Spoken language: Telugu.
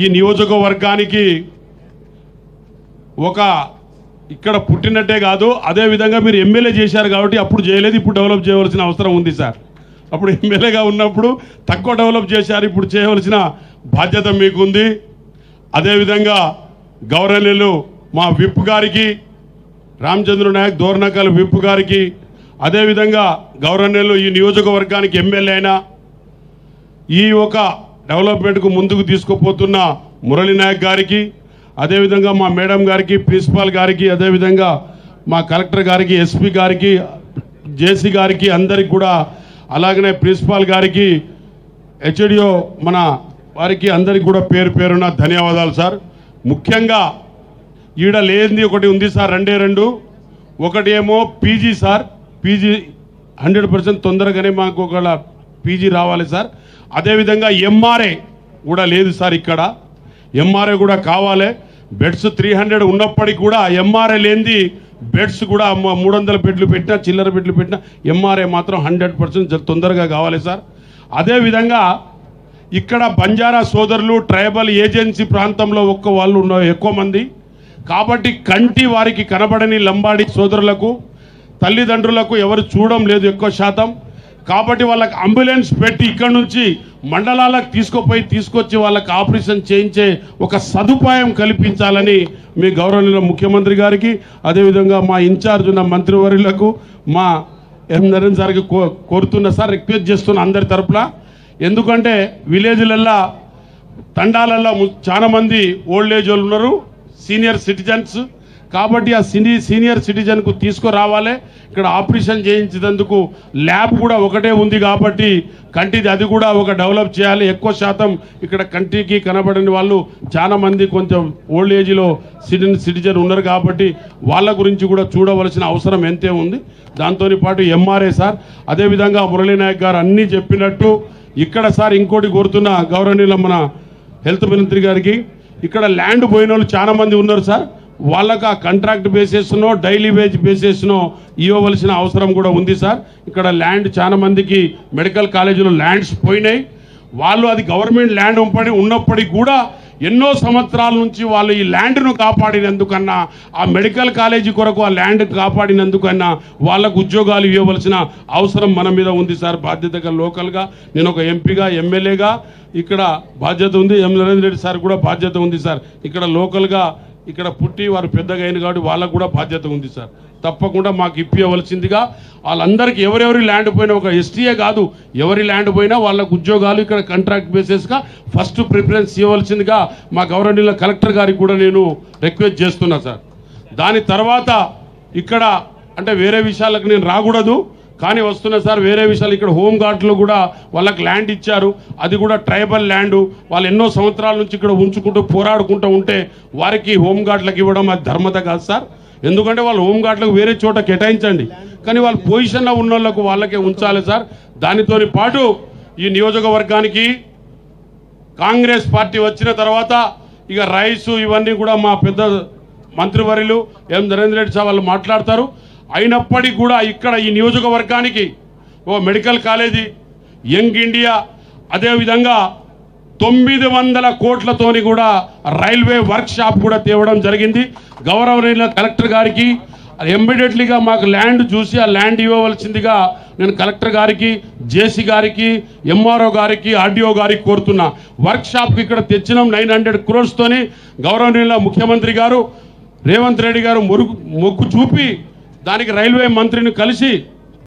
ఈ నియోజకవర్గానికి ఒక ఇక్కడ పుట్టినట్టే కాదు అదే విధంగా మీరు ఎమ్మెల్యే చేశారు కాబట్టి అప్పుడు చేయలేదు ఇప్పుడు డెవలప్ చేయవలసిన అవసరం ఉంది సార్. అప్పుడు ఎమ్మెల్యేగా ఉన్నప్పుడు తక్కువ డెవలప్ చేశారు ఇప్పుడు చేయవలసిన బాధ్యత మీకుంది. అదేవిధంగా గౌరవనీయులు మా విప్ గారికి రామచంద్ర నాయక్ దోర్నకల్ విప్ గారికి అదేవిధంగా గౌరవనీయులు ఈ నియోజకవర్గానికి ఎమ్మెల్యే అయినా ఈ ఒక డెవలప్మెంట్కు ముందుకు తీసుకుపోతున్న మురళీ నాయక్ గారికి అదేవిధంగా మా మేడం గారికి ప్రిన్సిపాల్ గారికి అదేవిధంగా మా కలెక్టర్ గారికి ఎస్పీ గారికి జేసీ గారికి అందరికి కూడా అలాగనే ప్రిన్సిపాల్ గారికి హెచ్డిఓ మన వారికి అందరికి కూడా పేరు పేరున ధన్యవాదాలు సార్. ముఖ్యంగా ఈడ లేనిది ఒకటి ఉంది సార్ రెండే రెండు. ఒకటి ఏమో PG sir PG hundred percent తొందరగానే మాకు ఒక పీజీ రావాలి సార్. అదేవిధంగా ఎంఆర్ఏ కూడా లేదు సార్ ఇక్కడ. ఎంఆర్ఏ కూడా కావాలి. బెడ్స్ త్రీ హండ్రెడ్ ఉన్నప్పటికీ కూడా ఎంఆర్ఏ లేనిది బెడ్స్ కూడా మూడు వందల బెడ్లు పెట్టినా చిల్లర బెడ్లు పెట్టినా ఎంఆర్ఏ మాత్రం హండ్రెడ్ పర్సెంట్ తొందరగా కావాలి సార్. అదేవిధంగా ఇక్కడ బంజారా సోదరులు ట్రైబల్ ఏజెన్సీ ప్రాంతంలో ఒక్క వాళ్ళు ఉన్న ఎక్కువ మంది. కాబట్టి కంటి వారికి కనబడని లంబాడి సోదరులకు తల్లిదండ్రులకు ఎవరు చూడడం లేదు ఎక్కువ శాతం. కాబట్టి వాళ్ళకి అంబులెన్స్ పెట్టి ఇక్కడ నుంచి మండలాలకు తీసుకుపోయి తీసుకొచ్చి వాళ్ళకి ఆపరేషన్ చేయించే ఒక సదుపాయం కల్పించాలని మీ గౌరవనీయుల ముఖ్యమంత్రి గారికి అదేవిధంగా మా ఇన్ఛార్జ్ ఉన్న మంత్రివర్యులకు మా ఎం నరేంద్ర సార్కి కో కోరుతున్న సార్ రిక్వెస్ట్ చేస్తున్న అందరి తరపున. ఎందుకంటే విలేజ్లల్లో తండాలల్లో చాలామంది ఓల్డ్ ఏజ్ వాళ్ళు ఉన్నారు సీనియర్ సిటిజన్స్. కాబట్టి ఆ సినీ సీనియర్ సిటిజన్కు తీసుకురావాలి. ఇక్కడ ఆపరేషన్ చేయించేందుకు ల్యాబ్ కూడా ఒకటే ఉంది కాబట్టి కంటిది అది కూడా ఒక డెవలప్ చేయాలి. ఎక్కువ శాతం ఇక్కడ కంటికి కనబడని వాళ్ళు చాలా మంది కొంచెం ఓల్డ్ ఏజ్లో సిటిజన్ సిటిజన్ ఉన్నారు కాబట్టి వాళ్ళ గురించి కూడా చూడవలసిన అవసరం ఎంతే ఉంది. దాంతో పాటు ఎంఆర్ఏ సార్ అదేవిధంగా మురళీనాయక్ గారు అన్నీ చెప్పినట్టు ఇక్కడ సార్ ఇంకోటి కోరుతున్న గౌరవనీయుల మన హెల్త్ మంత్రి గారికి ఇక్కడ ల్యాండ్ పోయిన వాళ్ళు చాలా మంది ఉన్నారు సార్. వాళ్ళకు ఆ కాంట్రాక్ట్ బేసిస్నో డైలీ వేజ్ బేసిస్నో ఇవ్వవలసిన అవసరం కూడా ఉంది సార్. ఇక్కడ ల్యాండ్ చాలా మందికి మెడికల్ కాలేజీలో ల్యాండ్స్ పోయినాయి. వాళ్ళు అది గవర్నమెంట్ ల్యాండ్ ఉంపడి ఉన్నప్పటికీ కూడా ఎన్నో సంవత్సరాల నుంచి వాళ్ళు ఈ ల్యాండ్ను కాపాడినందుకన్నా ఆ మెడికల్ కాలేజీ కొరకు ఆ ల్యాండ్ కాపాడినందుకన్నా వాళ్ళకు ఉద్యోగాలు ఇవ్వవలసిన అవసరం మన మీద ఉంది సార్. బాధ్యతగా లోకల్గా నేను ఒక ఎంపీగా ఎమ్మెల్యేగా ఇక్కడ బాధ్యత ఉంది. ఎం నరేంద్ర రెడ్డి సార్ కూడా బాధ్యత ఉంది సార్. ఇక్కడ లోకల్గా ఇక్కడ పుట్టి వారు పెద్దగా అయిన కాబట్టి వాళ్ళకు కూడా బాధ్యత ఉంది సార్. తప్పకుండా మాకు ఇప్పివలసిందిగా వాళ్ళందరికీ ఎవరెవరి ల్యాండ్ పోయినా ఒక ఎస్టీఏ కాదు ఎవరి ల్యాండ్ పోయినా వాళ్ళకు ఉద్యోగాలు ఇక్కడ కాంట్రాక్ట్ బేసిస్గా ఫస్ట్ ప్రిఫరెన్స్ ఇవ్వవలసిందిగా మా గవర్నమెంట్ కలెక్టర్ గారికి కూడా నేను రిక్వెస్ట్ చేస్తున్నా సార్. దాని తర్వాత ఇక్కడ అంటే వేరే విషయాలకు నేను రాకూడదు. కానీ వస్తున్నా సార్ వేరే విషయాలు. ఇక్కడ హోమ్ కూడా వాళ్ళకి ల్యాండ్ ఇచ్చారు. అది కూడా ట్రైబల్ ల్యాండ్. వాళ్ళు ఎన్నో సంవత్సరాల నుంచి ఇక్కడ ఉంచుకుంటూ పోరాడుకుంటూ ఉంటే వారికి హోమ్ ఇవ్వడం అది ధర్మత కాదు సార్. ఎందుకంటే వాళ్ళు హోమ్ వేరే చోట కేటాయించండి. కానీ వాళ్ళ పొజిషన్లో ఉన్న వాళ్ళకు వాళ్ళకే ఉంచాలి సార్. దానితోని పాటు ఈ నియోజకవర్గానికి కాంగ్రెస్ పార్టీ వచ్చిన తర్వాత ఇక రైస్ ఇవన్నీ కూడా మా పెద్ద మంత్రివర్యులు ఎం నరేంద్ర రెడ్డి సార్ వాళ్ళు మాట్లాడతారు. అయినప్పటికీ కూడా ఇక్కడ ఈ నియోజకవర్గానికి ఓ మెడికల్ కాలేజీ యంగ్ ఇండియా అదేవిధంగా తొమ్మిది వందల కోట్లతోని కూడా రైల్వే వర్క్ షాప్ కూడా తేవడం జరిగింది. గౌరవనీయుల కలెక్టర్ గారికి ఇమ్మీడియట్లీగా మాకు ల్యాండ్ చూసి ఆ ల్యాండ్ ఇవ్వవలసిందిగా నేను కలెక్టర్ గారికి జేసీ గారికి ఎంఆర్ఓ గారికి ఆర్డీఓ గారికి కోరుతున్నా. వర్క్ షాప్కి ఇక్కడ తెచ్చినాం నైన్ హండ్రెడ్ క్రోర్స్తోని గౌరవనీయుల ముఖ్యమంత్రి గారు రేవంత్ రెడ్డి గారు మొరుగు మొగ్గు చూపి దానికి రైల్వే మంత్రిని కలిసి